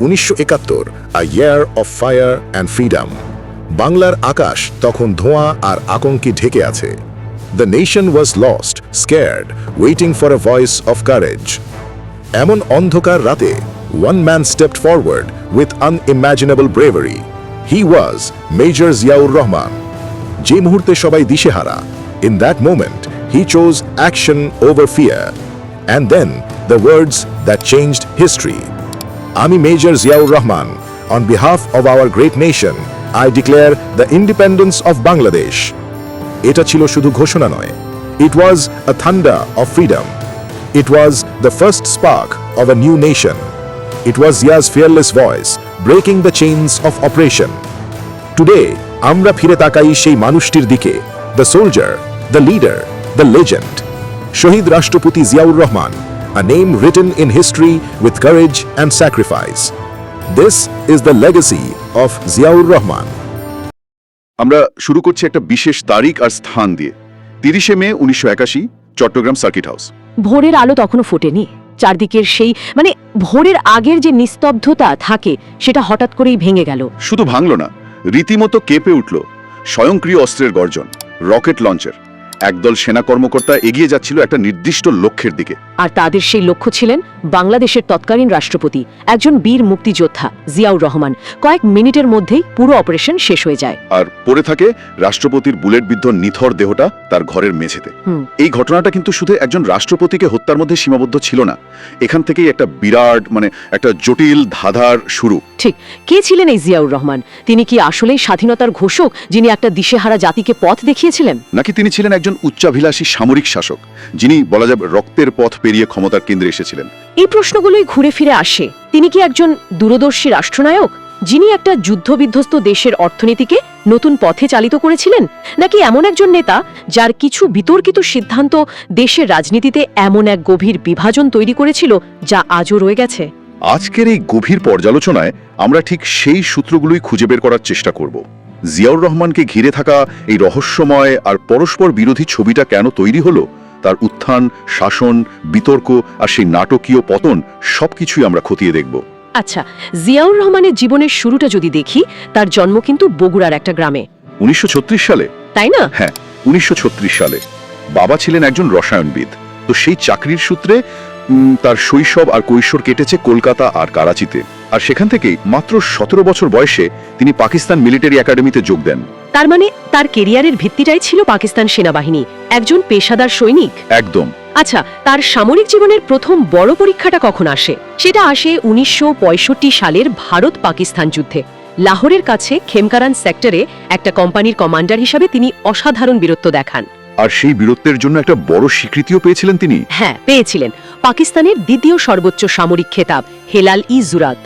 উনিশশো একাত্তর a year of fire and freedom বাংলার আকাশ তখন ধোঁয়া আর আতঙ্কে ঢেকে আছে। The nation was lost scared waiting for a voice of courage এমন অন্ধকার রাতে one man stepped forward with unimaginable bravery he was Major Ziaur Rahman যে মুহূর্তে সবাই দিশেহারা in that moment he chose action over fear and then the words that changed history আমি Major Ziaur Rahman on behalf of our great nation I declare the independence of Bangladesh এটা ছিল শুধু ঘোষণা নয়। It was a thunder of freedom it was the first spark of a new nation it was his fearless voice breaking the chains of oppression today আমরা ফিরে তাকাই সেই মানুষটির দিকে the soldier the leader the legend শহীদ রাষ্ট্রপতি Ziaur Rahman. A name written in history with courage and sacrifice. This is the legacy of Ziaur Rahman. আমরা শুরু করছি একটা বিশেষ তারিখ আর স্থান দিয়ে। তিরিশে মে উনিশশো একাশি চট্টগ্রাম সার্কিট হাউস। ভোরের আলো তখনও ফোটেনি। চারদিকের সেই মানে ভোরের আগের যে নিস্তব্ধতা থাকে সেটা হঠাৎ করেই ভেঙে গেল। শুধু ভাঙল না রীতিমতো কেঁপে উঠল স্বয়ংক্রিয় অস্ত্রের গর্জন রকেট লঞ্চের। একদল সেনা কর্মকর্তা এগিয়ে যাচ্ছিল একটা নির্দিষ্ট লক্ষ্যের দিকে। আর তাদের সেই লক্ষ্য ছিলেন বাংলাদেশের তৎকালীন রাষ্ট্রপতি একজন বীর মুক্তিযোদ্ধা জিয়াউর রহমান। কয়েক মিনিটের মধ্যেই পুরো অপারেশন শেষ হয়ে যায়। আর পড়ে থাকে রাষ্ট্রপতির বুলেটবিদ্ধ নিথর দেহটা তার ঘরের মেঝেতে। এই ঘটনাটা কিন্তু শুধু একজন রাষ্ট্রপতিকে হত্যার মধ্যে সীমাবদ্ধ ছিল না এখান থেকেই একটা বিরাট মানে একটা জটিল ধাঁধার শুরু। ঠিক কে ছিলেন এই জিয়াউর রহমান? তিনি কি আসলেই স্বাধীনতার ঘোষক যিনি একটা দিশেহারা জাতিকে পথ দেখিয়েছিলেন? নাকি তিনি ছিলেন একজন উচ্চাভিলাষী সামরিক শাসক যিনি বলা যাবে রক্তের পথ পেরিয়ে ক্ষমতার কেন্দ্রে এসেছিলেন। এই প্রশ্নগুলোই ঘুরে ফিরে আসে। তিনি কি একজন দূরদর্শী রাষ্ট্রনায়ক যিনি একটা যুদ্ধবিধ্বস্ত দেশের অর্থনীতিকে নতুন পথে চালিত করেছিলেন? নাকি এমন একজন নেতা যার কিছু বিতর্কিত সিদ্ধান্ত দেশের রাজনীতিতে এমন এক গভীর বিভাজন তৈরি করেছিল যা আজও রয়ে গেছে? আজকের এই গভীর পর্যালোচনায় আমরা ঠিক সেই সূত্রগুলোই খুঁজে বের করার চেষ্টা করব। জিয়াউর রহমানকে ঘিরে থাকা এই রহস্যময় আর পরস্পর বিরোধী ছবিটা কেন তৈরি হলো তার উত্থান শাসন বিতর্ক আর সেই নাটকীয় পতন সবকিছুই আমরা খতিয়ে দেখব। আচ্ছা জিয়াউর রহমানের জীবনের শুরুটা যদি দেখি তার জন্ম কিন্তু বগুড়ার একটা গ্রামে। উনিশশো ছত্রিশ সালে? তাই না? হ্যাঁ উনিশশো ছত্রিশ সালে। বাবা ছিলেন একজন রসায়নবিদ। তো সেই চাকরির সূত্রে তার শৈশব আর কৈশোর কেটেছে কলকাতা আর করাচিতে। আর সেখান থেকেই মাত্র সতেরো বছর বয়সে তিনি পাকিস্তান মিলিটারি একাডেমিতে যোগ দেন। তার মানে তার কেরিয়ারের ভিত্তিটাই ছিল পাকিস্তান সেনাবাহিনী একজন পেশাদার সৈনিক। একদম। আচ্ছা তার সামরিক জীবনের প্রথম বড় পরীক্ষাটা কখন আসে? সেটা আসে উনিশশো সালের ভারত পাকিস্তান যুদ্ধে। লাহোরের কাছে খেমকারান সেক্টরে একটা কোম্পানির কমান্ডার হিসাবে তিনি অসাধারণ বীরত্ব দেখান। আর সেই বীরত্বের জন্য একটা বড় স্বীকৃতিও পেয়েছিলেন তিনি? হ্যাঁ পেয়েছিলেন। পাকিস্তানের দ্বিতীয় সর্বোচ্চ সামরিক খেতাব হেলাল ই জুরাত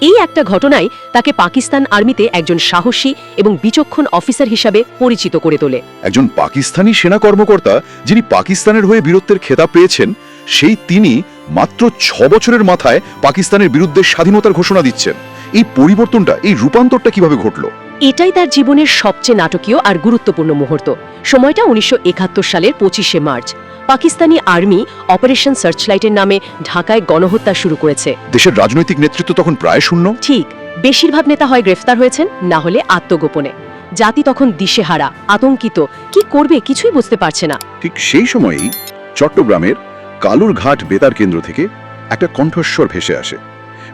এই একটা ঘটনায় তাকে পাকিস্তান আর্মিতে একজন সাহসী এবং বিচক্ষণ অফিসার হিসাবে পরিচিত করে তোলে। একজন পাকিস্তানি সেনা কর্মকর্তা যিনি পাকিস্তানের হয়ে বীরত্বের খেতাব পেয়েছেন, সেই তিনি মাত্র ছ বছরের মাথায় পাকিস্তানের বিরুদ্ধে স্বাধীনতার ঘোষণা দিচ্ছেন। এই পরিবর্তনটা, এই রূপান্তরটা কীভাবে ঘটলো? এটাই তার জীবনের সবচেয়ে নাটকীয় আর গুরুত্বপূর্ণ মুহূর্ত। সময়টা উনিশশো সালের পঁচিশে মার্চ। পাকিস্তানি আর্মি অপারেশন সার্চলাইটের নামে ঢাকায় গণহত্যা শুরু করেছে। দেশের রাজনৈতিক নেতৃত্ব তখন প্রায় শূন্য? ঠিক বেশিরভাগ নেতা হয় গ্রেফতার হয়েছেন না হলে আত্মগোপনে। জাতি তখন দিশেহারা আতঙ্কিত কি করবে কিছুই বুঝতে পারছে না। ঠিক সেই সময়েই চট্টগ্রামের কালুর ঘাট বেতার কেন্দ্র থেকে একটা কণ্ঠস্বর ভেসে আসে।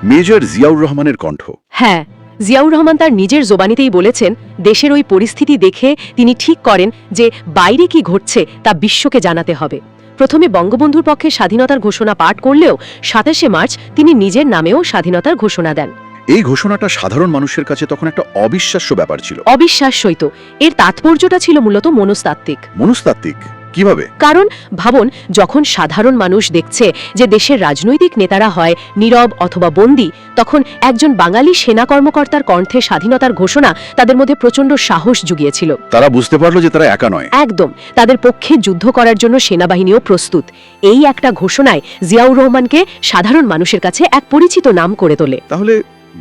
মেজর জিয়াউর রহমানের কণ্ঠ। হ্যাঁ জিয়াউর রহমান তার নিজের জোবানিতেই বলেছেন দেশের ওই পরিস্থিতি দেখে তিনি ঠিক করেন যে বাইরে কি ঘটছে তা বিশ্বকে জানাতে হবে। প্রথমে বঙ্গবন্ধুর পক্ষে স্বাধীনতার ঘোষণা পাঠ করলেও সাতাশে মার্চ তিনি নিজের নামেও স্বাধীনতার ঘোষণা দেন। এই ঘোষণাটা সাধারণ মানুষের কাছে তখন একটা অবিশ্বাস্য ব্যাপার ছিল। অবিশ্বাস্যই তো। এর তাৎপর্যটা ছিল মূলত মনস্তাত্ত্বিক। মনস্তাত্ত্বিক। কীভাবে? কারণ ভাবুন যখন সাধারণ মানুষ দেখছে যে দেশের রাজনৈতিক নেতারা হয় নীরব অথবা বন্দী তখন একজন বাঙালি সেনা কর্মকর্তার কণ্ঠে স্বাধীনতার ঘোষণা তাদের মধ্যে প্রচণ্ড সাহস জুগিয়েছিল। তারা বুঝতে পারল যে তারা একা নয়। একদম তাদের পক্ষে যুদ্ধ করার জন্য সেনাবাহিনীও প্রস্তুত। এই একটা ঘোষণায় জিয়াউর রহমানকে সাধারণ মানুষের কাছে এক পরিচিত নাম করে তোলে। তাহলে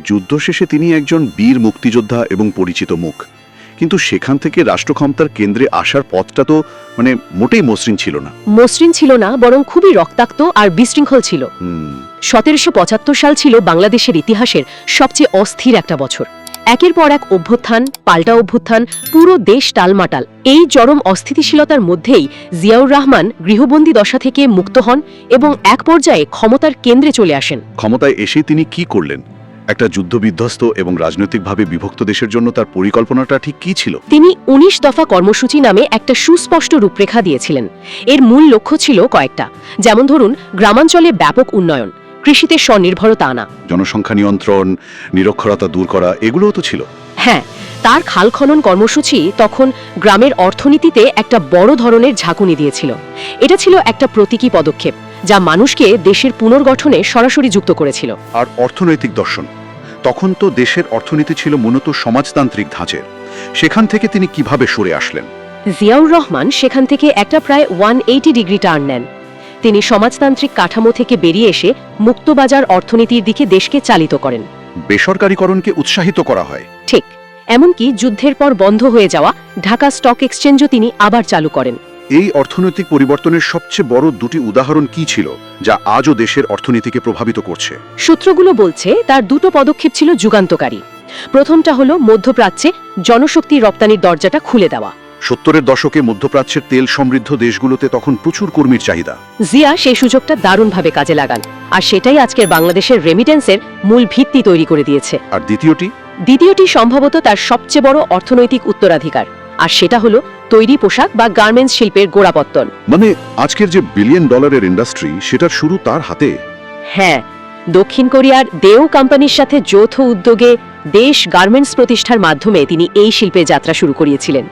যুদ্ধ শেষে তিনি একজন বীর মুক্তিযোদ্ধা এবং পরিচিত মুখ। কিন্তু সেখান থেকে রাষ্ট্রক্ষমতার কেন্দ্রে আসার পথটা তো মানে মোটেই মসৃণ ছিল না। মসৃণ ছিল না বরং খুবই রক্তাক্ত আর বিশৃঙ্খল ছিল। সতেরোশো পঁচাত্তর সাল ছিল বাংলাদেশের ইতিহাসের সবচেয়ে অস্থির একটা বছর। একের পর এক অভ্যুত্থান পাল্টা অভ্যুত্থান পুরো দেশ টালমাটাল। এই চরম অস্থিতিশীলতার মধ্যেই জিয়াউর রহমান গৃহবন্দী দশা থেকে মুক্ত হন এবং এক পর্যায়ে ক্ষমতার কেন্দ্রে চলে আসেন। ক্ষমতায় এসে তিনি কি করলেন? একটা যুদ্ধবিধ্বস্ত এবং রাজনৈতিকভাবে বিভক্ত দেশের জন্য তার পরিকল্পনাটা ঠিক কি ছিল? তিনি উনিশ দফা কর্মসূচি নামে একটা সুস্পষ্ট রূপরেখা দিয়েছিলেন। এর মূল লক্ষ্য ছিল কয়েকটা। যেমন ধরুন গ্রামাঞ্চলে ব্যাপক উন্নয়ন কৃষিতে স্বনির্ভরতা আনা। জনসংখ্যা নিয়ন্ত্রণ নিরক্ষরতা দূর করা এগুলোও তো ছিল। হ্যাঁ তার খাল খনন কর্মসূচি তখন গ্রামের অর্থনীতিতে একটা বড় ধরনের ঝাঁকুনি দিয়েছিল। এটা ছিল একটা প্রতীকী পদক্ষেপ। যা মানুষকে দেশের পুনর্গঠনে সরাসরি যুক্ত করেছিল। আর অর্থনৈতিক দর্শন। তখন তো দেশের অর্থনীতি ছিল মূলত সমাজতান্ত্রিক ধাঁচের। সেখান থেকে তিনি কীভাবে সরে আসলেন? জিয়াউর রহমান সেখান থেকে একটা প্রায় ওয়ান এইটি ডিগ্রি টার্ন নেন। তিনি সমাজতান্ত্রিক কাঠামো থেকে বেরিয়ে এসে মুক্তবাজার অর্থনীতির দিকে দেশকে চালিত করেন। বেসরকারীকরণকে উৎসাহিত করা হয়। ঠিক এমনকি যুদ্ধের পর বন্ধ হয়ে যাওয়া ঢাকা স্টক এক্সচেঞ্জও তিনি আবার চালু করেন। এই অর্থনৈতিক পরিবর্তনের সবচেয়ে বড় দুটি উদাহরণ কি ছিল যা আজও দেশের অর্থনীতিকে প্রভাবিত করছে? সূত্রগুলো বলছে তার দুটো পদক্ষেপ ছিল যুগান্তকারী। প্রথমটা হলো মধ্যপ্রাচ্যে জনশক্তি রপ্তানির দরজাটা খুলে দেওয়া। সত্তরের দশকে মধ্যপ্রাচ্যের তেল সমৃদ্ধ দেশগুলোতে তখন প্রচুর কর্মীর চাহিদা। জিয়া সেই সুযোগটা দারুণভাবে কাজে লাগান আর সেটাই আজকের বাংলাদেশের রেমিটেন্সের মূল ভিত্তি তৈরি করে দিয়েছে। আর দ্বিতীয়টি? দ্বিতীয়টি সম্ভবত তার সবচেয়ে বড় অর্থনৈতিক উত্তরাধিকার আর সেটা হলো তৈরি পোশাক বা গার্মেন্টস শিল্পের গোড়াপত্তন। মানে আজকের যে বিলিয়ন ডলারের ইন্ডাস্ট্রি সেটার শুরু তার হাতে? হ্যাঁ দক্ষিণ কোরিয়ার দেও কোম্পানির সাথে যৌথ উদ্যোগে দেশ গার্মেন্টস প্রতিষ্ঠার মাধ্যমে তিনি এই শিল্পে যাত্রা শুরু করিয়েছিলেন।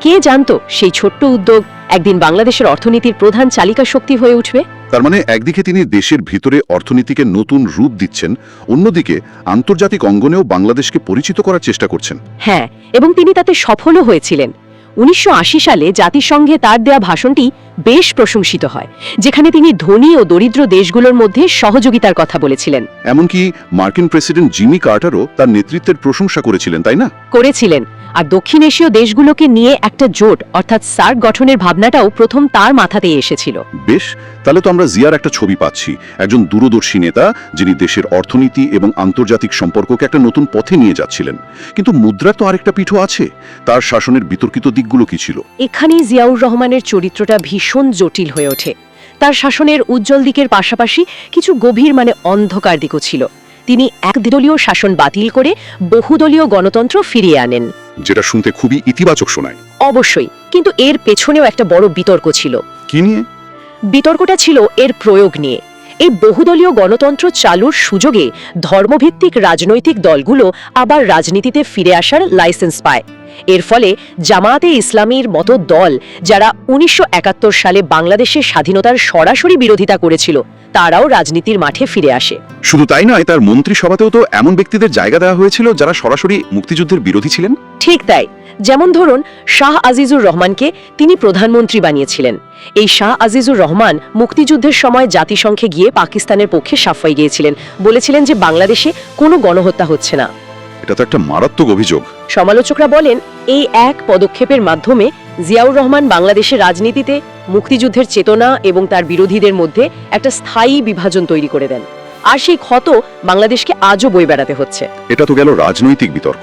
কে জানতো সেই ছোট্ট উদ্যোগ একদিন বাংলাদেশের অর্থনীতির প্রধান চালিকা শক্তি হয়ে উঠবে? তার মানে একদিকে তিনি দেশের ভিতরে অর্থনীতিকে নতুন রূপ দিচ্ছেন অন্যদিকে আন্তর্জাতিক অঙ্গনেও বাংলাদেশকে পরিচিত করার চেষ্টা করছেন। হ্যাঁ এবং তিনি তাতে সফলও হয়েছিলেন। উনিশশো আশি সালে জাতিসংঘে তার দেয়া ভাষণটি বেশ প্রশংসিত হয় যেখানে তিনি ধনী ও দরিদ্র দেশগুলোর মধ্যে সহযোগিতার কথা বলেছিলেন। এমনকি মার্কিন প্রেসিডেন্ট জিমি কার্টারও তার নেতৃত্বের প্রশংসা করেছিলেন তাই না? করেছিলেন। আর দক্ষিণ এশীয় দেশগুলোকে নিয়ে একটা জোট অর্থাৎ সার্ক গঠনের ভাবনাটাও প্রথম তার মাথাতেই এসেছিল। বেশ তাহলে তো আমরা জিয়ার একটা ছবি পাচ্ছি। একজন দূরদর্শী নেতা যিনি দেশের অর্থনীতি এবং আন্তর্জাতিক সম্পর্ককে একটা নতুন পথে নিয়ে যাচ্ছিলেন। কিন্তু মুদ্রার তো আরেকটা পিঠও আছে। তার শাসনের বিতর্কিত দিকগুলো কি ছিল? এখানেই জিয়াউর রহমানের চরিত্রটা ভীষণ জটিল হয়ে ওঠে। তার শাসনের উজ্জ্বল দিকের পাশাপাশি কিছু গভীর মানে অন্ধকার দিকও ছিল। তিনি একদলীয় শাসন বাতিল করে বহুদলীয় গণতন্ত্র ফিরিয়ে আনেন। যেটা শুনতে খুবই ইতিবাচক শোনায়। অবশ্যই কিন্তু এর পেছনেও একটা বড় বিতর্ক ছিল। কি নিয়ে? বিতর্কটা ছিল এর প্রয়োগ নিয়ে। এই বহুদলীয় গণতন্ত্র চালুর সুযোগে ধর্মভিত্তিক রাজনৈতিক দলগুলো আবার রাজনীতিতে ফিরে আসার লাইসেন্স পায়। এর ফলে জামায়াতে ইসলামীর মতো দল যারা উনিশশো একাত্তর সালে বাংলাদেশের স্বাধীনতার সরাসরি বিরোধিতা করেছিল তারাও রাজনীতির মাঠে ফিরে আসে। শুধু তাই নয় তার মন্ত্রিসভাতেও তো এমন ব্যক্তিদের জায়গা দেওয়া হয়েছিল যারা সরাসরি মুক্তিযুদ্ধের বিরোধী ছিলেন। ঠিক তাই যেমন ধরুন শাহ আজিজুর রহমানকে তিনি প্রধানমন্ত্রী বানিয়েছিলেন। এই শাহ আজিজুর রহমান মুক্তিযুদ্ধের সময় জাতিসংঘে গিয়ে পাকিস্তানের পক্ষে সাফাই গিয়েছিলেন বলেছিলেন যে বাংলাদেশে কোনো গণহত্যা হচ্ছে না। এটা তো একটা মারাত্মক অভিযোগ। সমালোচকরা বলেন এই এক পদক্ষেপের মাধ্যমে জিয়াউর রহমান বাংলাদেশের রাজনীতিতে মুক্তিযুদ্ধের চেতনা এবং তার বিরোধীদের মধ্যে একটা স্থায়ী বিভাজন তৈরি করে দেন। আর সেই ক্ষত বাংলাদেশকে আজও বই বেড়াতে হচ্ছে। এটা তো গেল রাজনৈতিক বিতর্ক।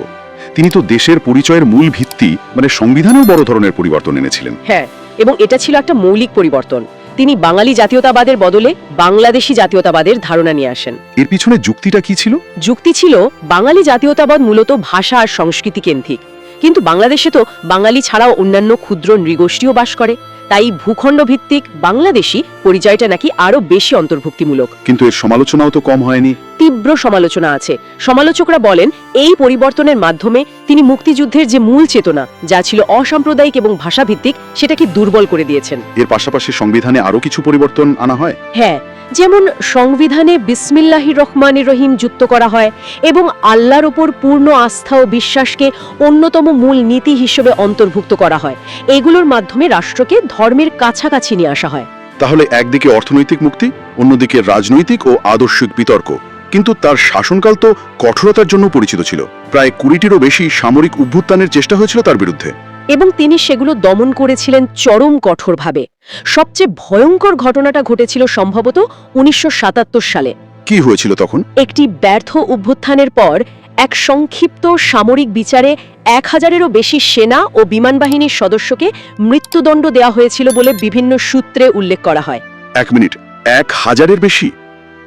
তিনি তো দেশের পরিচয়ের মূল ভিত্তি মানে সংবিধানেও বড় ধরনের পরিবর্তন এনেছিলেন। হ্যাঁ এবং এটা ছিল একটা মৌলিক পরিবর্তন। তিনি বাঙালি জাতীয়তাবাদের বদলে বাংলাদেশি জাতীয়তাবাদের ধারণা নিয়ে আসেন। এর পিছনে যুক্তিটা কি ছিল? যুক্তি ছিল বাঙালি জাতীয়তাবাদ মূলত ভাষা আর সংস্কৃতি কেন্দ্রিক। কিন্তু বাংলাদেশে তো বাঙালি ছাড়াও অন্যান্য ক্ষুদ্র নৃগোষ্ঠীও বাস করে। তাই ভূখণ্ড ভিত্তিক বাংলাদেশি পরিচয়টা নাকি আরও বেশি অন্তর্ভুক্তিমূলক। কিন্তু এর সমালোচনাও তো কম হয়নি। তীব্র সমালোচনা আছে। সমালোচকরা বলেন এই পরিবর্তনের মাধ্যমে তিনি মুক্তিযুদ্ধের যে মূল চেতনা যা ছিল অসাম্প্রদায়িক এবং ভাষাভিত্তিক সেটাকে দুর্বল করে দিয়েছেন। এর পাশাপাশি সংবিধানে আরও কিছু পরিবর্তন আনা হয়? হ্যাঁ যেমন সংবিধানে বিসমিল্লাহির রহমানির রহিম যুক্ত করা হয় এবং আল্লাহর ওপর পূর্ণ আস্থা ও বিশ্বাসকে অন্যতম মূল নীতি হিসেবে অন্তর্ভুক্ত করা হয়। এগুলোর মাধ্যমে রাষ্ট্রকে ধর্মের কাছাকাছি নিয়ে আসা হয়। তাহলে একদিকে অর্থনৈতিক মুক্তি অন্যদিকে রাজনৈতিক ও আদর্শিক বিতর্ক। কিন্তু তার শাসনকাল তো কঠোরতার জন্য পরিচিত ছিল। প্রায় কুড়িটিরও বেশি সামরিক অভ্যুত্থানের চেষ্টা হয়েছিল তার বিরুদ্ধে। এবং তিনি সেগুলো দমন করেছিলেন চরম কঠোরভাবে। সবচেয়ে ভয়ঙ্কর ঘটনাটা ঘটেছিল সম্ভবত উনিশশো সাতাত্তর সালে। কি হয়েছিল তখন? একটি ব্যর্থ অভ্যুত্থানের পর এক সংক্ষিপ্ত সামরিক বিচারে এক হাজারেরও বেশি সেনা ও বিমান বাহিনীর সদস্যকে মৃত্যুদণ্ড দেওয়া হয়েছিল বলে বিভিন্ন সূত্রে উল্লেখ করা হয়। এক মিনিট এক হাজারের বেশি?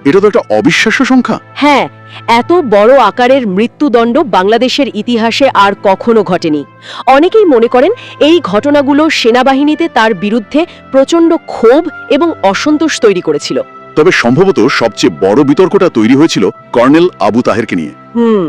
এটা তো একটা অবিশ্বাস্য সংখ্যা। হ্যাঁ এত বড় আকারের মৃত্যুদণ্ড বাংলাদেশের ইতিহাসে আর কখনো ঘটেনি। অনেকেই মনে করেন এই ঘটনাগুলো সেনাবাহিনীতে তার বিরুদ্ধে প্রচণ্ড ক্ষোভ এবং অসন্তোষ তৈরি করেছিল। তবে সম্ভবত সবচেয়ে বড় বিতর্কটা তৈরি হয়েছিল কর্নেল আবু তাহেরকে নিয়ে। হুম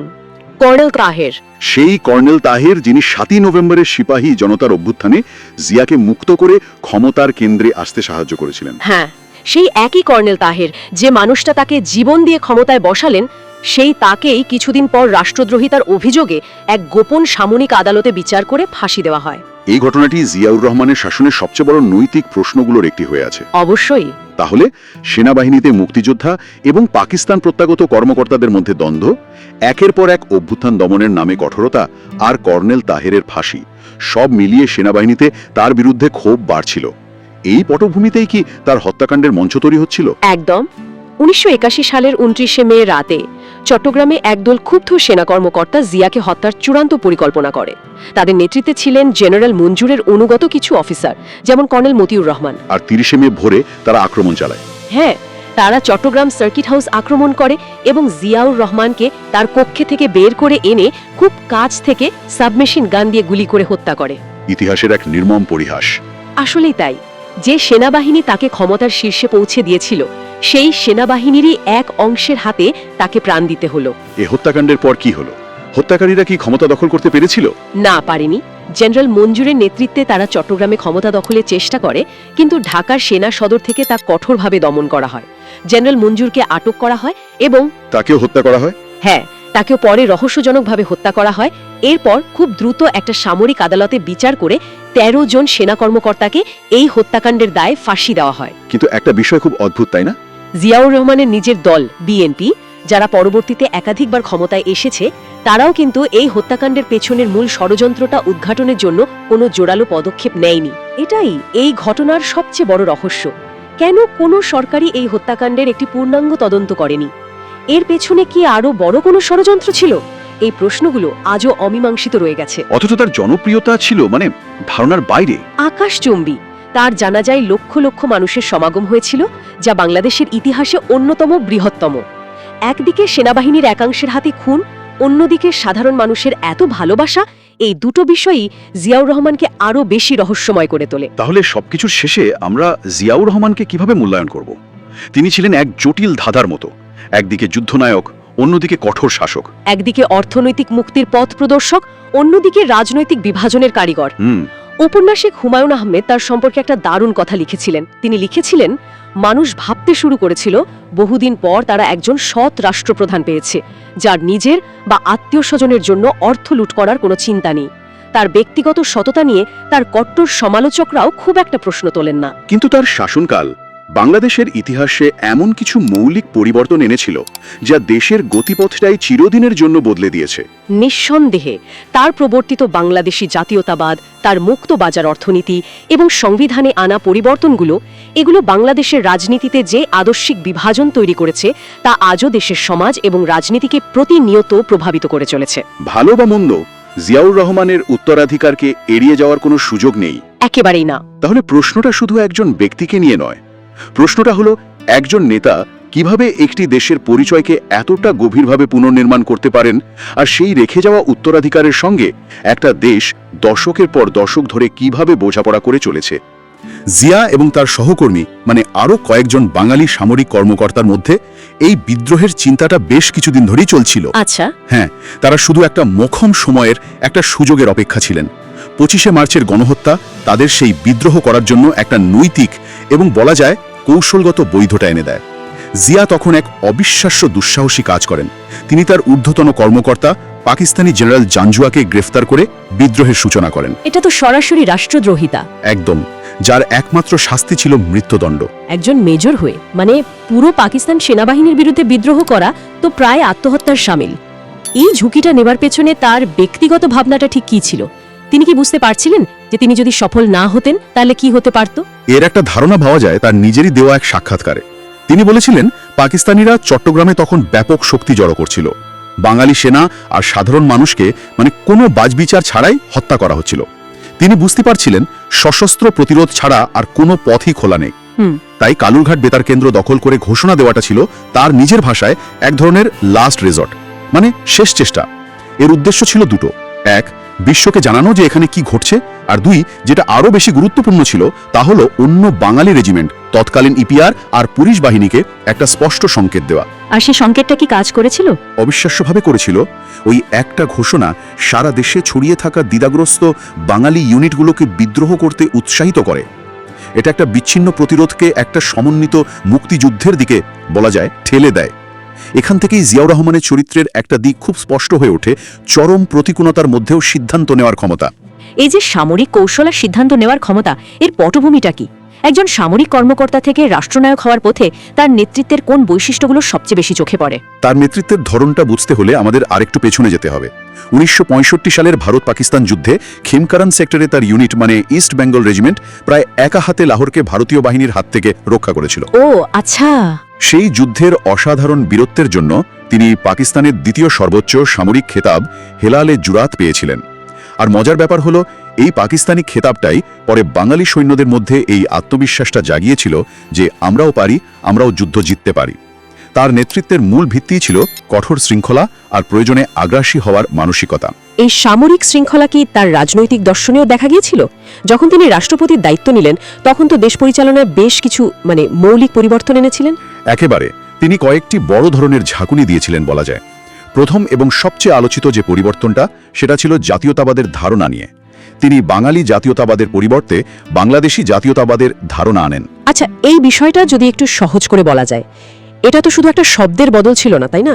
কর্নেল তাহের। সেই কর্নেল তাহের যিনি সাতই নভেম্বরের সিপাহী জনতার অভ্যুত্থানে জিয়াকে মুক্ত করে ক্ষমতার কেন্দ্রে আসতে সাহায্য করেছিলেন। হ্যাঁ সেই একই কর্নেল তাহের যে মানুষটা তাকে জীবন দিয়ে ক্ষমতায় বসালেন সেই তাকেই কিছুদিন পর রাষ্ট্রদ্রোহিতার অভিযোগে এক গোপন সামরিক আদালতে বিচার করে ফাঁসি দেওয়া হয়। এই ঘটনাটি জিয়াউর রহমানের শাসনের সবচেয়ে বড় নৈতিক প্রশ্নগুলোর একটি হয়ে আছে। অবশ্যই। তাহলে সেনাবাহিনীতে মুক্তিযোদ্ধা এবং পাকিস্তান প্রত্যাগত কর্মকর্তাদের মধ্যে দ্বন্দ্ব একের পর এক অভ্যুত্থান দমনের নামে কঠোরতা আর কর্নেল তাহেরের ফাঁসি সব মিলিয়ে সেনাবাহিনীতে তার বিরুদ্ধে ক্ষোভ বাড়ছিল। এই পটভূমিতেই কি তার হত্যাকাণ্ডের মঞ্চ তৈরি হচ্ছিল? একদম। উনিশশো সালের উনত্রিশে মে রাতে চট্টগ্রামে একদল ক্ষুব্ধ সেনা কর্মকর্তা জিয়াকে হত্যার চূড়ান্ত পরিকল্পনা করে। তাদের নেতৃত্বে ছিলেন জেনারেল মঞ্জুরের অনুগত কিছু অফিসার যেমন কর্নেল মতিউর রহমান। আর তিরিশে মে ভোরে তারা আক্রমণ চালায়। হ্যাঁ তারা চট্টগ্রাম সার্কিট হাউস আক্রমণ করে এবং জিয়াউর রহমানকে তার কক্ষে থেকে বের করে এনে খুব কাছ থেকে সাবমেশিন গান দিয়ে গুলি করে হত্যা করে। ইতিহাসের এক নির্মম পরিহাস। আসলেই তাই। যে সেনাবাহিনী তাকে ক্ষমতার শীর্ষে পৌঁছে দিয়েছিল সেই সেনাবাহিনীরই এক অংশের হাতে তাকে প্রাণ দিতে হলো। এ হত্যাকাণ্ডের পর কি হলো? হত্যাকারীরা কি ক্ষমতা দখল করতে পেরেছিল? না পারেনি। জেনারেল মঞ্জুরের নেতৃত্বে তারা চট্টগ্রামে ক্ষমতা দখলের চেষ্টা করে কিন্তু ঢাকার সেনা সদর থেকে তা কঠোরভাবে দমন করা হয়। জেনারেল মঞ্জুরকে আটক করা হয় এবং তাকেও হত্যা করা হয়? হ্যাঁ তাকেও পরে রহস্যজনকভাবে হত্যা করা হয়। এরপর খুব দ্রুত একটা সামরিক আদালতে বিচার করে ১৩ জন সেনা কর্মকর্তাকে এই হত্যাকাণ্ডের দায়ে ফাঁসি দেওয়া হয়। কিন্তু একটা বিষয় খুব অদ্ভুত তাই না? জিয়াউর রহমানের নিজের দল বিএনপি যারা পরবর্তীতে একাধিকবার ক্ষমতায় এসেছে তারাও কিন্তু এই হত্যাকাণ্ডের পেছনের মূল ষড়যন্ত্রটা উদ্ঘাটনের জন্য কোনো জোরালো পদক্ষেপ নেয়নি। এটাই এই ঘটনার সবচেয়ে বড় রহস্য। কেন কোনো সরকারই এই হত্যাকাণ্ডের একটি পূর্ণাঙ্গ তদন্ত করেনি? এর পেছনে কি আরও বড় কোনো ষড়যন্ত্র ছিল? এই প্রশ্নগুলো আজও অমীমাংসিত রয়ে গেছে। অথচ তার জনপ্রিয়তা ছিল মানে ধারণার বাইরে। আকাশচুম্বী তার জানাজায় লক্ষ লক্ষ মানুষের সমাগম হয়েছিল যা বাংলাদেশের ইতিহাসে অন্যতম বৃহত্তম। একদিকে সেনাবাহিনীর একাংশের হাতে খুন অন্যদিকে সাধারণ মানুষের এত ভালোবাসা এই দুটো বিষয়ই জিয়াউর রহমানকে আরও বেশি রহস্যময় করে তোলে। তাহলে সবকিছুর শেষে আমরা জিয়াউর রহমানকে কীভাবে মূল্যায়ন করব? তিনি ছিলেন এক জটিল ধাঁধার মতো একদিকে যুদ্ধনায়ক অন্যদিকে কঠোর শাসক। একদিকে অর্থনৈতিক মুক্তির পথ প্রদর্শক অন্যদিকে রাজনৈতিক বিভাজনের কারিগর। হুম। ঔপন্যাসিক হুমায়ুন আহমেদ তার সম্পর্কে একটা দারুণ কথা লিখেছিলেন। তিনি লিখেছিলেন মানুষ ভাবতে শুরু করেছিল বহুদিন পর তারা একজন সৎ রাষ্ট্রপ্রধান পেয়েছে যার নিজের বা আত্মীয় স্বজনের জন্য অর্থ লুট করার কোনো চিন্তা নেই। তার ব্যক্তিগত সততা নিয়ে তার কট্টর সমালোচকরাও খুব একটা প্রশ্ন তোলেন না। কিন্তু তার শাসনকাল বাংলাদেশের ইতিহাসে এমন কিছু মৌলিক পরিবর্তন এনেছিল যা দেশের গতিপথটাই চিরদিনের জন্য বদলে দিয়েছে। নিঃসন্দেহে তার প্রবর্তিত বাংলাদেশি জাতীয়তাবাদ তার মুক্ত বাজার অর্থনীতি এবং সংবিধানে আনা পরিবর্তনগুলো এগুলো বাংলাদেশের রাজনীতিতে যে আদর্শিক বিভাজন তৈরি করেছে তা আজও দেশের সমাজ এবং রাজনীতিকে প্রতিনিয়ত প্রভাবিত করে চলেছে। ভালো বা মন্দ জিয়াউর রহমানের উত্তরাধিকারকে এড়িয়ে যাওয়ার কোনো সুযোগ নেই। একেবারেই না। তাহলে প্রশ্নটা শুধু একজন ব্যক্তিকে নিয়ে নয় প্রশ্নটা হলো একজন নেতা কীভাবে একটি দেশের পরিচয়কে এতটা গভীরভাবে পুনর্নির্মাণ করতে পারেন? আর সেই রেখে যাওয়া উত্তরাধিকারের সঙ্গে একটা দেশ দশকের পর দশক ধরে কীভাবে বোঝাপড়া করে চলেছে? জিয়া এবং তার সহকর্মী মানে আরও কয়েকজন বাঙালি সামরিক কর্মকর্তার মধ্যে এই বিদ্রোহের চিন্তাটা বেশ কিছুদিন ধরেই চলছিল। আচ্ছা। হ্যাঁ তারা শুধু একটা মোক্ষম সময়ের একটা সুযোগের অপেক্ষা ছিলেন। পঁচিশে মার্চের গণহত্যা তাদের সেই বিদ্রোহ করার জন্য একটা নৈতিক এবং বলা যায় কৌশলগত বৈধতা এনে দেয়। জিয়া তখন এক অবিশ্বাস্য দুঃসাহসী কাজ করেন। তিনি তার ঊর্ধ্বতন কর্মকর্তা পাকিস্তানি জেনারেল জাঞ্জুয়াকে গ্রেফতার করে বিদ্রোহের সূচনা করেন। এটা তো সরাসরি রাষ্ট্রদ্রোহিতা। একদম। যার একমাত্র শাস্তি ছিল মৃত্যুদণ্ড। একজন মেজর হয়ে মানে পুরো পাকিস্তান সেনাবাহিনীর বিরুদ্ধে বিদ্রোহ করা তো প্রায় আত্মহত্যার সামিল। এই ঝুঁকিটা নেবার পেছনে তার ব্যক্তিগত ভাবনাটা ঠিক কী ছিল? তিনি কি বুঝতে পারছিলেন যে তিনি যদি সফল না হতেন তাহলে কি হতে পারত? এর একটা ধারণা পাওয়া যায় তার নিজেরই দেওয়া এক সাক্ষাৎকারে। তিনি বলেছিলেন পাকিস্তানিরা চট্টগ্রামে তখন ব্যাপক শক্তি জড়ো করছিল। বাঙালি সেনা আর সাধারণ মানুষকে মানে কোনো বাজবিচার ছাড়াই হত্যা করা হচ্ছিল। তিনি বুঝতে পারছিলেন সশস্ত্র প্রতিরোধ ছাড়া আর কোনো পথই খোলা নেই। তাই কালুরঘাট বেতার কেন্দ্র দখল করে ঘোষণা দেওয়াটা ছিল তার নিজের ভাষায় এক ধরনের লাস্ট রেজর্ট মানে শেষ চেষ্টা। এর উদ্দেশ্য ছিল দুটো। এক বিশ্বকে জানানো যে এখানে কি ঘটছে আর দুই যেটা আরও বেশি গুরুত্বপূর্ণ ছিল তা হলো অন্য বাঙালি রেজিমেন্ট তৎকালীন ইপিআর আর পুলিশ বাহিনীকে একটা স্পষ্ট সংকেত দেওয়া। আর সেই সংকেতটা কি কাজ করেছিল? অবিশ্বাস্যভাবে করেছিল। ওই একটা ঘোষণা সারা দেশে ছড়িয়ে থাকা দ্বিধাগ্রস্ত বাঙালি ইউনিটগুলোকে বিদ্রোহ করতে উৎসাহিত করে। এটা একটা বিচ্ছিন্ন প্রতিরোধকে একটা সমন্বিত মুক্তিযুদ্ধের দিকে বলা যায় ঠেলে দেয়। এখান থেকেই জিয়াউর রহমানের চরিত্রের একটা দিক খুব স্পষ্ট হয়ে ওঠে চরম প্রতিকূলতার মধ্যেও সিদ্ধান্ত নেওয়ার ক্ষমতা। এই যে সামরিক কৌশল আর সিদ্ধান্ত নেওয়ার ক্ষমতা এর পটভূমিটা কি? একজন সামরিক কর্মকর্তা থেকে রাষ্ট্রনায়ক হওয়ার পথে তার নেতৃত্বের কোন বৈশিষ্ট্যগুলো সবচেয়ে বেশি চোখে পড়ে? তার নেতৃত্বের ধরনটা বুঝতে হলে আমাদের আরেকটু পেছনে যেতে হবে। উনিশশো পঁয়ষট্টি সালের ভারত পাকিস্তান যুদ্ধে খিমকারান সেক্টরে তার ইউনিট মানে ইস্ট বেঙ্গল রেজিমেন্ট প্রায় একা হাতে লাহোরকে ভারতীয় বাহিনীর হাত থেকে রক্ষা করেছিল। ও আচ্ছা। সেই যুদ্ধের অসাধারণ বীরত্বের জন্য তিনি পাকিস্তানের দ্বিতীয় সর্বোচ্চ সামরিক খেতাব হেলালে জুরাত পেয়েছিলেন। আর মজার ব্যাপার হলো, এই পাকিস্তানি খেতাবটাই পরে বাঙালি সৈন্যদের মধ্যে এই আত্মবিশ্বাসটা জাগিয়েছিল যে আমরাও পারি, আমরাও যুদ্ধ জিততে পারি। তার নেতৃত্বের মূল ভিত্তিই ছিল কঠোর শৃঙ্খলা আর প্রয়োজনে আগ্রাসী হওয়ার মানসিকতা। এই সামরিক শৃঙ্খলা কি তার রাজনৈতিক দর্শনেও দেখা গিয়েছিল? যখন তিনি রাষ্ট্রপতির দায়িত্ব নিলেন তখন তো দেশ পরিচালনায় বেশ কিছু মানে মৌলিক পরিবর্তন এনেছিলেন? একেবারে। তিনি কয়েকটি বড় ধরনের ঝাঁকুনি দিয়েছিলেন বলা যায়। প্রথম এবং সবচেয়ে আলোচিত যে পরিবর্তনটা সেটা ছিল জাতীয়তাবাদের ধারণা নিয়ে। তিনি বাঙালি জাতীয়তাবাদের পরিবর্তে বাংলাদেশি জাতীয়তাবাদের ধারণা আনেন। আচ্ছা এই বিষয়টা যদি একটু সহজ করে বলা যায় এটা তো শুধু একটা শব্দের বদল ছিল না, তাই না?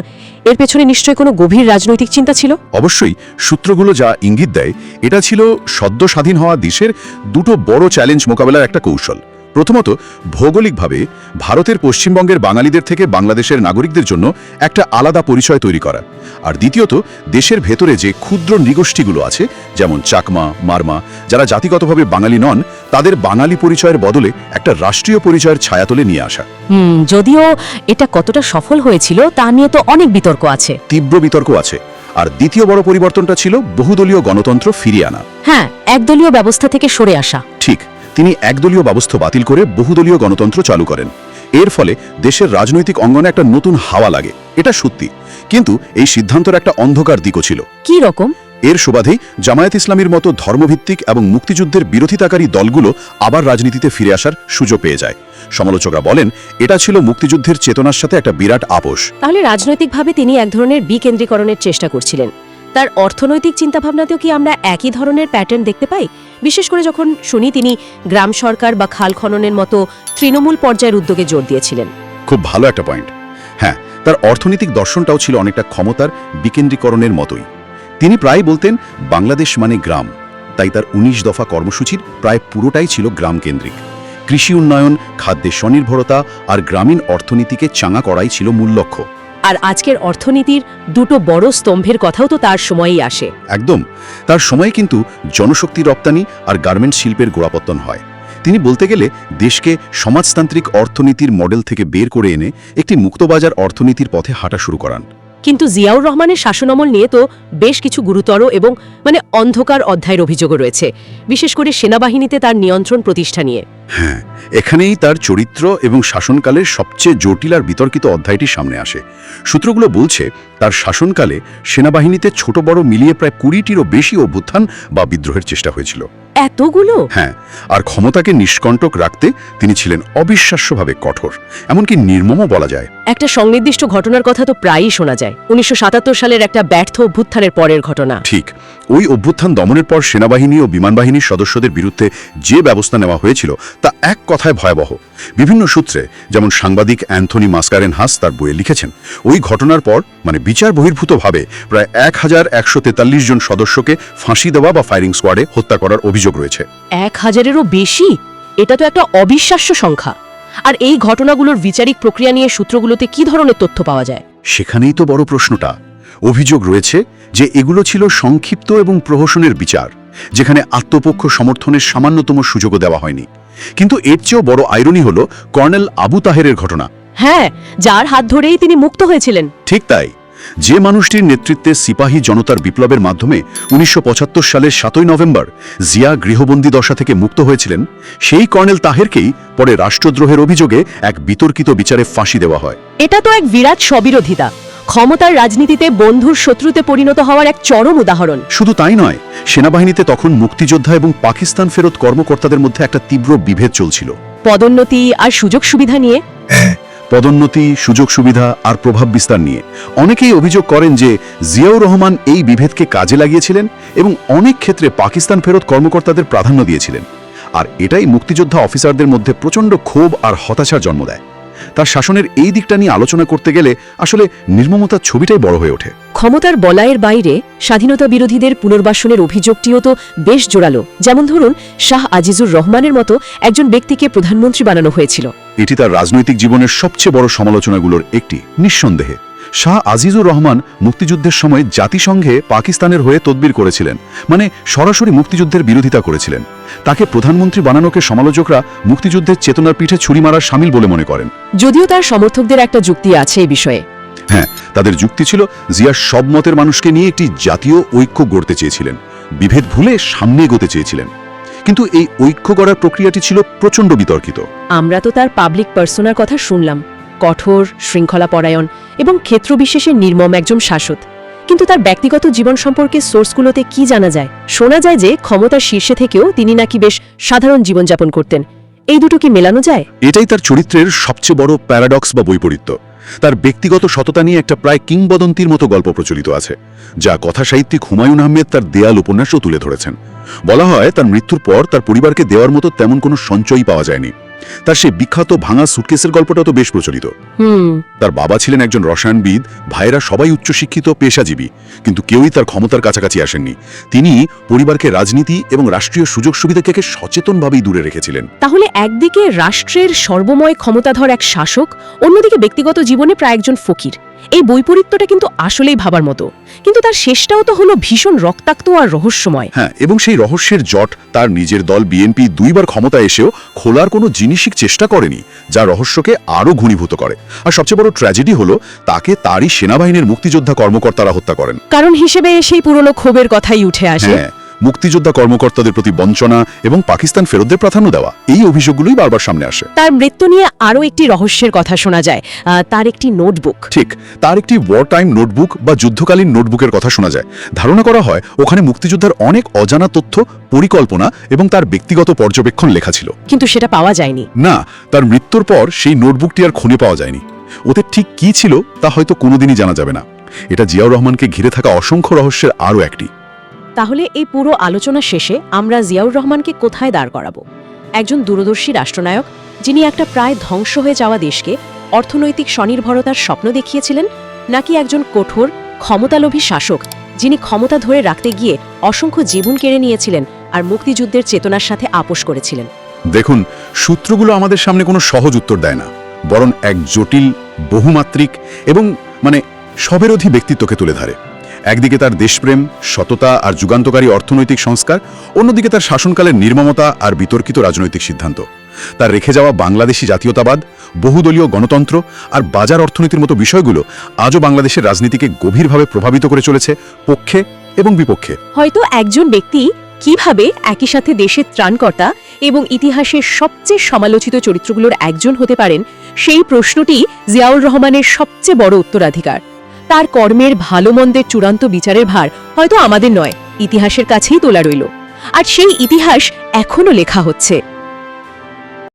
এর পেছনে নিশ্চয়ই কোনো গভীর রাজনৈতিক চিন্তা ছিল? অবশ্যই, সূত্রগুলো যা ইঙ্গিত দেয়, এটা ছিল সদ্য স্বাধীন হওয়া দেশের দুটো বড় চ্যালেঞ্জ মোকাবেলার একটা কৌশল। প্রথমত ভৌগোলিকভাবে ভারতের পশ্চিমবঙ্গের বাঙালিদের থেকে বাংলাদেশের নাগরিকদের জন্য একটা আলাদা পরিচয় তৈরি করা। আর দ্বিতীয়ত দেশের ভেতরে যে ক্ষুদ্র নৃগোষ্ঠীগুলো আছে যেমন চাকমা মারমা যারা জাতিগতভাবে বাঙালি নন তাদের বাঙালি পরিচয়ের বদলে একটা রাষ্ট্রীয় পরিচয়ের ছায়াতলে নিয়ে আসা। হুম যদিও এটা কতটা সফল হয়েছিল তা নিয়ে তো অনেক বিতর্ক আছে। তীব্র বিতর্ক আছে। আর দ্বিতীয় বড় পরিবর্তনটা ছিল বহুদলীয় গণতন্ত্র ফিরিয়ে আনা। হ্যাঁ একদলীয় ব্যবস্থা থেকে সরে আসা। ঠিক। তিনি একদলীয় ব্যবস্থা বাতিল করে বহুদলীয় গণতন্ত্র চালু করেন। এর ফলে দেশের রাজনৈতিক অঙ্গনে একটা নতুন হাওয়া লাগে এটা সত্যি। কিন্তু এই সিদ্ধান্তের একটা অন্ধকার দিকও ছিল। কি রকম? এর সুবাদেই জামায়াত ইসলামীর মতো ধর্মভিত্তিক এবং মুক্তিযুদ্ধের বিরোধিতাকারী দলগুলো আবার রাজনীতিতে ফিরে আসার সুযোগ পেয়ে যায়। সমালোচকরা বলেন এটা ছিল মুক্তিযুদ্ধের চেতনার সাথে একটা বিরাট আপোষ। তাহলে রাজনৈতিকভাবে তিনি এক ধরনের বিকেন্দ্রীকরণের চেষ্টা করছিলেন। তার অর্থনৈতিক চিন্তাভাবনাতেও কি আমরা একই ধরনের প্যাটার্ন দেখতে পাই? বিশেষ করে যখন শুনি তিনি গ্রাম সরকার বা খাল খননের মতো তৃণমূল পর্যায়ের উদ্যোগে জোর দিয়েছিলেন। খুব ভালো একটা পয়েন্ট হ্যাঁ তার অর্থনৈতিক দর্শনটাও ছিল অনেকটা ক্ষমতার বিকেন্দ্রীকরণের মতোই। তিনি প্রায় বলতেন, বাংলাদেশ মানে গ্রাম। তাই তার ১৯ দফা কর্মসূচির প্রায় পুরোটাই ছিল গ্রাম কেন্দ্রিক কৃষি উন্নয়ন খাদ্যে স্বনির্ভরতা আর গ্রামীণ অর্থনীতিকে চাঙা করাই ছিল মূল লক্ষ্য। আর আজকের অর্থনীতির দুটো বড় স্তম্ভের কথাও তো তার সময়ই আসে। একদম। তার সময় কিন্তু জনশক্তি রপ্তানি আর গার্মেন্ট শিল্পের গোড়াপত্তন হয়। তিনি বলতে গেলে দেশকে সমাজতান্ত্রিক অর্থনীতির মডেল থেকে বের করে এনে একটি মুক্তবাজার অর্থনীতির পথে হাঁটা শুরু করান। কিন্তু জিয়াউর রহমানের শাসনামল নিয়ে তো বেশ কিছু গুরুতর এবং মানে অন্ধকার অধ্যায়ের অভিযোগও রয়েছে। বিশেষ করে সেনাবাহিনীতে তার নিয়ন্ত্রণ প্রতিষ্ঠা নিয়ে। হ্যাঁ এখানেই তার চরিত্র এবং শাসনকালের সবচেয়ে জটিল আর বিতর্কিত অধ্যায়টি সামনে আসে। সূত্রগুলো বলছে তার শাসনকালে সেনাবাহিনীতে ছোট বড় মিলিয়ে প্রায় কুড়িটিরও বেশি অভ্যুত্থান বা বিদ্রোহের চেষ্টা হয়েছিল। এতগুলো? হ্যাঁ আর ক্ষমতাকে নিষ্কণ্টক রাখতে তিনি ছিলেন অবিশ্বাস্যভাবে কঠোর এমনকি নির্মমও বলা যায়। একটা সংনির্দিষ্ট ঘটনার কথা তো প্রায়ই শোনা যায় উনিশশো সাতাত্তর সালের একটা ব্যর্থ অভ্যুত্থানের পরের ঘটনা। ঠিক ওই অভ্যুত্থান দমনের পর সেনাবাহিনী ও বিমানবাহিনীর সদস্যদের বিরুদ্ধে যে ব্যবস্থা নেওয়া হয়েছিল তা এক কথায় ভয়াবহ। বিভিন্ন সূত্রে যেমন সাংবাদিক অ্যান্থনি মাস্কারেন হাস তার বইয়ে লিখেছেন ওই ঘটনার পর মানে বিচার বহির্ভূতভাবে প্রায় এক হাজার একশো তেতাল্লিশ জন সদস্যকে ফাঁসি দেওয়া বা ফায়ারিং স্কোয়াডে হত্যা করার অভিযোগ রয়েছে। এক হাজারেরও বেশি? এটা তো একটা অবিশ্বাস্য সংখ্যা। আর এই ঘটনাগুলোর বিচারিক প্রক্রিয়া নিয়ে সূত্রগুলোতে কি ধরনের তথ্য পাওয়া যায়? সেখানেই তো বড় প্রশ্নটা। অভিযোগ রয়েছে যে এগুলো ছিল সংক্ষিপ্ত এবং প্রহসনের বিচার। যেখানে আত্মপক্ষ সমর্থনের সামান্যতম সুযোগও দেওয়া হয়নি। কিন্তু এর চেয়েও বড় আইরনি হল কর্নেল আবু তাহেরের ঘটনা। হ্যাঁ যার হাত ধরেই তিনি মুক্ত হয়েছিলেন। ঠিক তাই। যে মানুষটির নেতৃত্বে সিপাহী জনতার বিপ্লবের মাধ্যমে উনিশশো পঁচাত্তর সালের সাতই নভেম্বর জিয়া গৃহবন্দী দশা থেকে মুক্ত হয়েছিলেন সেই কর্নেল তাহেরকেই পরে রাষ্ট্রদ্রোহের অভিযোগে এক বিতর্কিত বিচারে ফাঁসি দেওয়া হয়। এটা তো এক বিরাট স্ববিরোধিতা। ক্ষমতার রাজনীতিতে বন্ধুর শত্রুতে পরিণত হওয়ার এক চরম উদাহরণ। শুধু তাই নয় সেনাবাহিনীতে তখন মুক্তিযোদ্ধা এবং পাকিস্তান ফেরত কর্মকর্তাদের মধ্যে একটা তীব্র বিভেদ চলছিল। পদোন্নতি আর সুযোগ সুবিধা নিয়ে? পদোন্নতি সুযোগ সুবিধা আর প্রভাব বিস্তার নিয়ে। অনেকেই অভিযোগ করেন যে জিয়াউর রহমান এই বিভেদকে কাজে লাগিয়েছিলেন এবং অনেক ক্ষেত্রে পাকিস্তান ফেরত কর্মকর্তাদের প্রাধান্য দিয়েছিলেন। আর এটাই মুক্তিযোদ্ধা অফিসারদের মধ্যে প্রচণ্ড ক্ষোভ আর হতাশার জন্ম দেয়। তার শাসনের এই দিকটা নিয়ে আলোচনা করতে গেলে আসলে নির্মমতার ছবিটাই বড় হয়ে ওঠে। ক্ষমতার বলায়ের বাইরে স্বাধীনতা বিরোধীদের পুনর্বাসনের অভিযোগটিও তো বেশ জোরালো। যেমন ধরুন শাহ আজিজুর রহমানের মতো একজন ব্যক্তিকে প্রধানমন্ত্রী বানানো হয়েছিল। এটি তার রাজনৈতিক জীবনের সবচেয়ে বড় সমালোচনাগুলোর একটি নিঃসন্দেহে। শাহ আজিজুর রহমান মুক্তিযুদ্ধের সময় জাতিসংঘে পাকিস্তানের হয়ে তদবির করেছিলেন মানে সরাসরি মুক্তিযুদ্ধের বিরোধিতা করেছিলেন। তাকে প্রধানমন্ত্রী বানানোকে সমালোচকরা মুক্তিযুদ্ধের চেতনার পিঠে ছুরি মারার সামিল বলে মনে করেন। যদিও তার সমর্থকদের একটা যুক্তি আছে এই বিষয়ে। হ্যাঁ তাদের যুক্তি ছিল জিয়া সব মতের মানুষকে নিয়ে একটি জাতীয় ঐক্য গড়তে চেয়েছিলেন বিভেদ ভুলে সামনে এগোতে চেয়েছিলেন। কিন্তু এই ঐক্য গড়ার প্রক্রিয়াটি ছিল প্রচণ্ড বিতর্কিত। আমরা তো তার পাবলিক পার্সোনার কথা শুনলাম। কঠোর শৃঙ্খলা পরায়ণ এবং ক্ষেত্রবিশেষে নির্মম একজন শাসক। কিন্তু তার ব্যক্তিগত জীবন সম্পর্কে সোর্সগুলোতে কি জানা যায়? শোনা যায় যে ক্ষমতার শীর্ষে থেকেও তিনি নাকি বেশ সাধারণ জীবনযাপন করতেন। এই দুটো কি মেলানো যায়? এটাই তার চরিত্রের সবচেয়ে বড় প্যারাডক্স বা বৈপরীত্য। তার ব্যক্তিগত সততা নিয়ে একটা প্রায় কিংবদন্তির মতো গল্প প্রচলিত আছে, যা কথাসাহিত্যিক হুমায়ুন আহমেদ তার দেয়াল উপন্যাসও তুলে ধরেছেন। বলা হয়, তার মৃত্যুর পর তার পরিবারকে দেওয়ার মতো তেমন কোনো সঞ্চয়ই পাওয়া যায়নি। তার সেই বিখ্যাত ভাঙা সুটকেসের গল্পটা তো বেশ প্রচলিত। তার বাবা ছিলেন একজন রসায়নবিদ ভাইয়েরা সবাই উচ্চশিক্ষিত পেশাজীবী কিন্তু কেউই তার ক্ষমতার কাছাকাছি আসেননি। তিনি পরিবারকে রাজনীতি এবং রাষ্ট্রীয় সুযোগ সুবিধা থেকে সচেতনভাবেই দূরে রেখেছিলেন। তাহলে একদিকে রাষ্ট্রের সর্বময় ক্ষমতাধর এক শাসক অন্যদিকে ব্যক্তিগত জীবনে প্রায় একজন ফকির। এই বৈপরীত্যটা কিন্তু আসলেই ভাবার মতো। কিন্তু তার শেষটাও তো হলো ভীষণ রক্তাক্ত আর রহস্যময়। হ্যাঁ এবং সেই রহস্যের জট তার নিজের দল বিএনপি দুইবার ক্ষমতা এসেও খোলার কোনো জিনিসই চেষ্টা করেনি যা রহস্যকে আরও ঘনীভূত করে। আর সবচেয়ে বড় ট্র্যাজেডি হলো তাকে তারই সেনাবাহিনীর মুক্তিযোদ্ধা কর্মকর্তারা হত্যা করেন। কারণ হিসেবে সেই পুরনো ক্ষোভের কথাই উঠে আসে। হ্যাঁ মুক্তিযোদ্ধা কর্মকর্তাদের প্রতি বঞ্চনা এবং পাকিস্তান ফেরতদের প্রাধান্য দেওয়া এই অভিযোগগুলোই বারবার সামনে আসে। তার মৃত্যু নিয়ে আরও একটি রহস্যের কথা শোনা যায়। তার একটি নোটবুক। ঠিক তার একটি ওয়ার টাইম নোটবুক বা যুদ্ধকালীন নোটবুকের কথা শোনা যায়। ধারণা করা হয় ওখানে মুক্তিযোদ্ধার অনেক অজানা তথ্য পরিকল্পনা এবং তার ব্যক্তিগত পর্যবেক্ষণ লেখা ছিল। কিন্তু সেটা পাওয়া যায়নি। না তার মৃত্যুর পর সেই নোটবুকটি আর খুঁজে পাওয়া যায়নি। ওতে ঠিক কি ছিল তা হয়তো কোনোদিনই জানা যাবে না। এটা জিয়াউর রহমানকে ঘিরে থাকা অসংখ্য রহস্যের আরও একটি। তাহলে এই পুরো আলোচনা শেষে আমরা জিয়াউর রহমানকে কোথায় দাঁড় করাবো? একজন দূরদর্শী রাষ্ট্রনায়ক, যিনি একটা প্রায় ধ্বংস হয়ে যাওয়া দেশকে অর্থনৈতিক স্বনির্ভরতার স্বপ্ন দেখিয়েছিলেন, নাকি একজন কঠোর, ক্ষমতালোভী শাসক, যিনি ক্ষমতা ধরে রাখতে গিয়ে অসংখ্য জীবন কেড়ে নিয়েছিলেন আর মুক্তিযুদ্ধের চেতনার সাথে আপোষ করেছিলেন? দেখুন, সূত্রগুলো আমাদের সামনে কোনো সহজ উত্তর দেয় না, বরং এক জটিল, বহুমাত্রিক এবং মানে সবেরোধী ব্যক্তিত্বকে তুলে ধরে। একদিকে তার দেশপ্রেম, সততা আর যুগান্তকারী অর্থনৈতিক সংস্কার, অন্যদিকে তার শাসনকালের নির্মমতা আর বিতর্কিত রাজনৈতিক সিদ্ধান্ত। তার রেখে যাওয়া বাংলাদেশি জাতীয়তাবাদ, বহুদলীয় গণতন্ত্র আর বাজার অর্থনীতির মতো বিষয়গুলো আজও বাংলাদেশের রাজনীতিকে গভীরভাবে প্রভাবিত করে চলেছে পক্ষে এবং বিপক্ষে। হয়তো একজন ব্যক্তি কীভাবে একই সাথে দেশের ত্রাণকর্তা এবং ইতিহাসের সবচেয়ে সমালোচিত চরিত্রগুলোর একজন হতে পারেন, সেই প্রশ্নটি জিয়াউর রহমানের সবচেয়ে বড় উত্তরাধিকার। তার কর্মের ভালো মন্দের চূড়ান্ত বিচারের ভার হয়তো আমাদের নয়, ইতিহাসের কাছেই তোলা রইল। আর সেই ইতিহাস এখনও লেখা হচ্ছে।